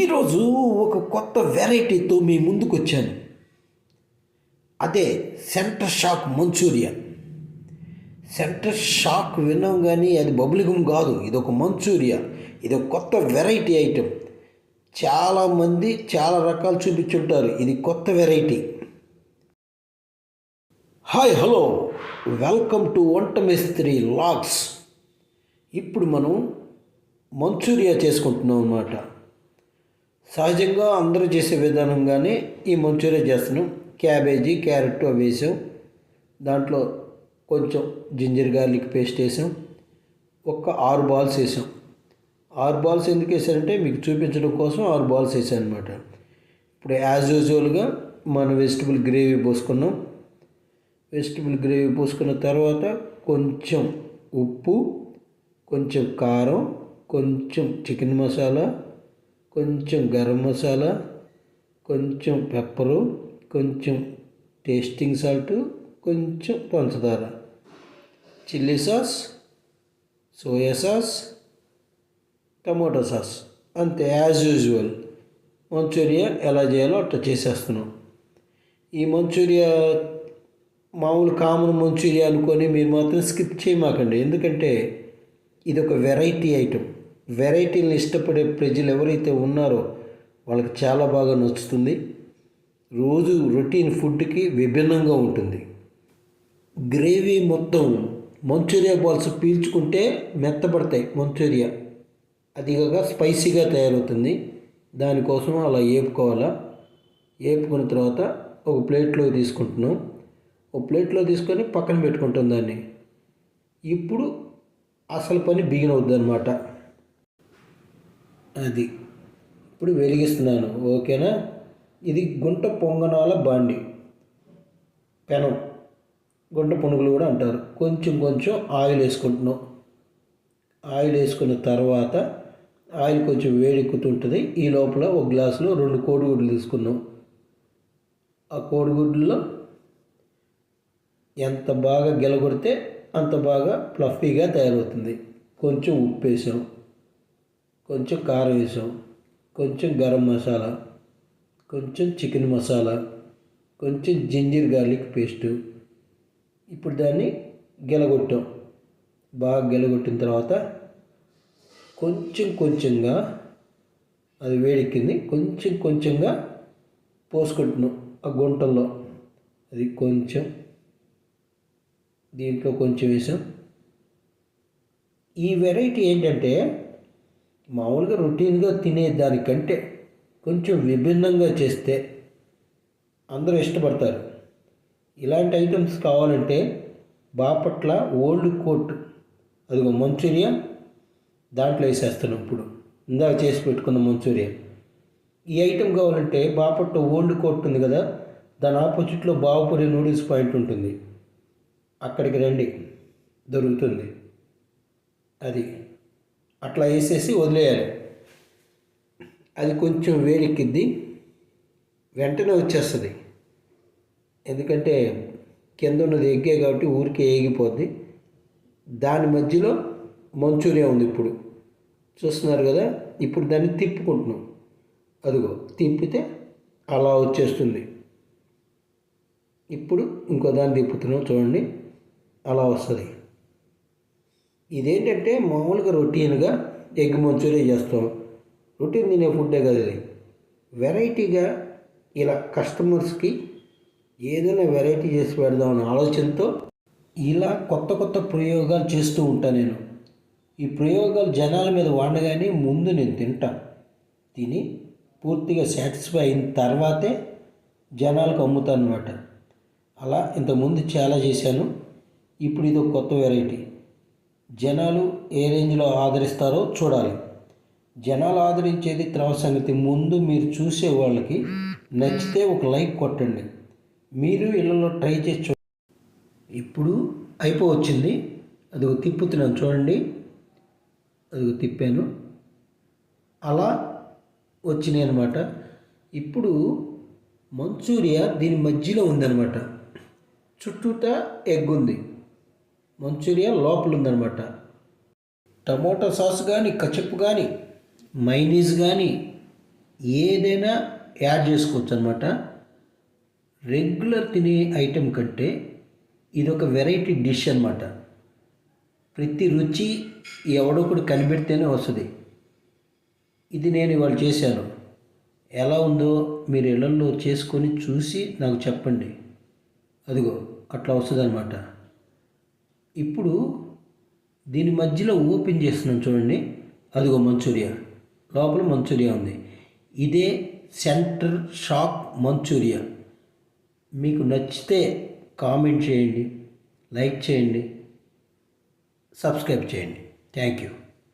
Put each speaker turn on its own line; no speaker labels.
ఈరోజు ఒక కొత్త వెరైటీతో మీ ముందుకు వచ్చాను అదే centre shock Manchuria. Centre shock విన్నాం కానీ అది బబులిగం కాదు. ఇది ఒక మంచూరియా. ఇది ఒక కొత్త వెరైటీ ఐటెం. చాలామంది చాలా రకాలు చూపించుంటారు. ఇది కొత్త variety. Hi hello. Welcome to వంట మేస్త్రి లాగ్స్. ఇప్పుడు మనం మంచూరియా చేసుకుంటున్నాం అన్నమాట. సహజంగా అందరూ చేసే విధానంగానే ఈ మంచూరియా చేస్తున్నాం. క్యాబేజీ క్యారెట్ అవి వేసాం. దాంట్లో కొంచెం జింజర్ గార్లిక్ పేస్ట్ వేసాం. ఒక్క ఆరు బాల్స్ వేసాం. ఆరు బాల్స్ ఎందుకు వేసారంటే మీకు చూపించడం కోసం ఆరు బాల్స్ వేసాను అనమాట ఇప్పుడు యాజ్ యూజువల్గా మన వెజిటబుల్ గ్రేవీ పోసుకున్నాం. వెజిటబుల్ గ్రేవీ పోసుకున్న తర్వాత కొంచెం ఉప్పు కొంచెం కారం కొంచెం చికెన్ మసాలా కొంచెం గరం మసాలా కొంచెం పెప్పరు కొంచెం టేస్టింగ్ సాల్ట్ కొంచెం పంచదార. Chilli sauce soya sauce tomato sauce. అంతే యాజ్ యూజువల్ మంచూరియా ఎలా చేయాలో అట్లా చేసేస్తున్నాం. ఈ మంచూరియా మామూలు కామన్ మంచూరియా అనుకొని మీరు మాత్రం స్కిప్ చేయమాకండి. ఎందుకంటే ఇది ఒక వెరైటీ ఐటెం వెరైటీలను ఇష్టపడే ప్రజలు ఎవరైతే ఉన్నారో వాళ్ళకి చాలా బాగా నచ్చుతుంది. రోజు రొటీన్ ఫుడ్కి విభిన్నంగా ఉంటుంది. గ్రేవీ మొత్తం మంచూరియా బాల్స్ పీల్చుకుంటే మెత్తపడతాయి మంచూరియా. కాక స్పైసీగా తయారవుతుంది. దానికోసం అలా ఏపుకోవాలా? వేపుకున్న తర్వాత ఒక ప్లేట్లో తీసుకుంటున్నాం. ఒక ప్లేట్లో తీసుకొని పక్కన పెట్టుకుంటాం దాన్ని. ఇప్పుడు అసలు పని బిగిన్ అవుద్ది అనమాట అది. ఇప్పుడు వెలిగిస్తున్నాను ఓకేనా? ఇది గుంట పొంగనాల బాండి. పెనం. గుంట పునుగులు కూడా అంటారు. కొంచెం కొంచెం ఆయిల్ వేసుకుంటున్నాం. ఆయిల్ వేసుకున్న తర్వాత ఆయిల్ కొంచెం వేడెక్కుతుంటుంది. ఈ లోపల ఒక గ్లాసులో రెండు కోడిగుడ్లు తీసుకున్నాం ఆ కోడిగుడ్లలో ఎంత బాగా గెలగొడితే అంత బాగా ఫ్లఫీగా తయారవుతుంది. కొంచెం ఉప్పు వేసాం. కొంచెం కారం వేసాం కొంచెం గరం మసాలా కొంచెం చికెన్ మసాలా కొంచెం జింజర్ గార్లిక్ పేస్టు. ఇప్పుడు దాన్ని గెలగొట్టాం. బాగా గెలగొట్టిన తర్వాత కొంచెం కొంచెంగా అది వేడెక్కింది కొంచెం కొంచెంగా పోసుకుంటున్నాం ఆ గుంటల్లో. అది కొంచెం దీంట్లో కొంచెం వేసాం. ఈ వెరైటీ ఏంటంటే మామూలుగా రొటీన్గా తినే దానికంటే కొంచెం విభిన్నంగా చేస్తే అందరూ ఇష్టపడతారు. ఇలాంటి ఐటమ్స్ కావాలంటే బాపట్ల ఓల్డ్ కోట్ అదిగో మంచూరియా దాంట్లో వేసేస్తాను ఇప్పుడు. ఇందాక చేసి పెట్టుకున్న మంచూరియా. ఈ ఐటెం కావాలంటే బాపట్ల ఓల్డ్ కోట్ ఉంది కదా దాని ఆపోజిట్లో బావుపురి నూడిల్స్ పాయింట్ ఉంటుంది. అక్కడికి రండి దొరుకుతుంది. అది. అట్లా వేసేసి వదిలేయాలి. అది కొంచెం వేడెక్కిద్ది వెంటనే వచ్చేస్తుంది. ఎందుకంటే కింద ఉన్నది ఎగ్గే కాబట్టి ఊరికే ఏగిపోద్ది. దాని మధ్యలో మంచూరియా ఉంది ఇప్పుడు. చూస్తున్నారు కదా ఇప్పుడు దాన్ని తిప్పుకుంటున్నాం. అదిగో తిప్పితే అలా వచ్చేస్తుంది. ఇప్పుడు ఇంకో దాన్ని తిప్పుతున్నాం చూడండి. అలా వస్తుంది. ఇదేంటంటే మామూలుగా రొటీన్గా ఎగ్ మంచూరియా చేస్తాం. రొటీన్ తినే ఫుడ్డే కదా ఇది. వెరైటీగా ఇలా కస్టమర్స్కి ఏదైనా వెరైటీ చేసి పెడదాం అనే ఆలోచనతో ఇలా కొత్త కొత్త ప్రయోగాలు చేస్తూ ఉంటాను నేను. ఈ ప్రయోగాలు జనాల మీద వాడగానే ముందు నేను తింటా. తిని పూర్తిగా సాటిస్ఫై అయిన తర్వాతే జనాలకు అమ్ముతాను అనమాట అలా ఇంతకుముందు చాలా చేశాను. ఇప్పుడు ఇది ఒక కొత్త వెరైటీ. జనాలు ఏ రేంజ్లో ఆదరిస్తారో చూడాలి. జనాలు ఆదరించేది తర్వాత సంగతి ముందు మీరు చూసే వాళ్ళకి నచ్చితే ఒక లైక్ కొట్టండి. మీరు ఇళ్ళలో ట్రై చేసి చూ ఇప్పుడు అయిపోవచ్చింది. అది ఒక తిప్పుతున్నాను చూడండి. అది తిప్పాను. అలా వచ్చినాయి అనమాట ఇప్పుడు మంచూరియా దీని మధ్యలో ఉందన్నమాట. చుట్టూతా ఎగ్ ఉంది. మంచూరియా లోపల ఉందన్నమాట టమోటా సాస్ కానీ కచప్ కానీ మైనీస్ కానీ ఏదైనా యాడ్ చేసుకోవచ్చు అనమాట రెగ్యులర్ తినే ఐటెం కంటే ఇది ఒక వెరైటీ డిష్ అనమాట ప్రతి రుచి ఎవడొకడు కనిపెడితేనే వస్తుంది. ఇది నేను ఇవాళ చేశాను. ఎలా ఉందో మీరు ఇళ్ళల్లో చేసుకొని చూసి నాకు చెప్పండి. అదిగో అట్లా వస్తుంది అనమాట ఇప్పుడు దీని మధ్యలో ఓపెన్ చేస్తున్నాను చూడండి. అదిగో మంచూరియా. లోపల మంచూరియా ఉంది. ఇదే సెంటర్ షాక్ మంచూరియా. మీకు నచ్చితే కామెంట్ చేయండి లైక్ చేయండి సబ్స్క్రైబ్ చేయండి. Thank you.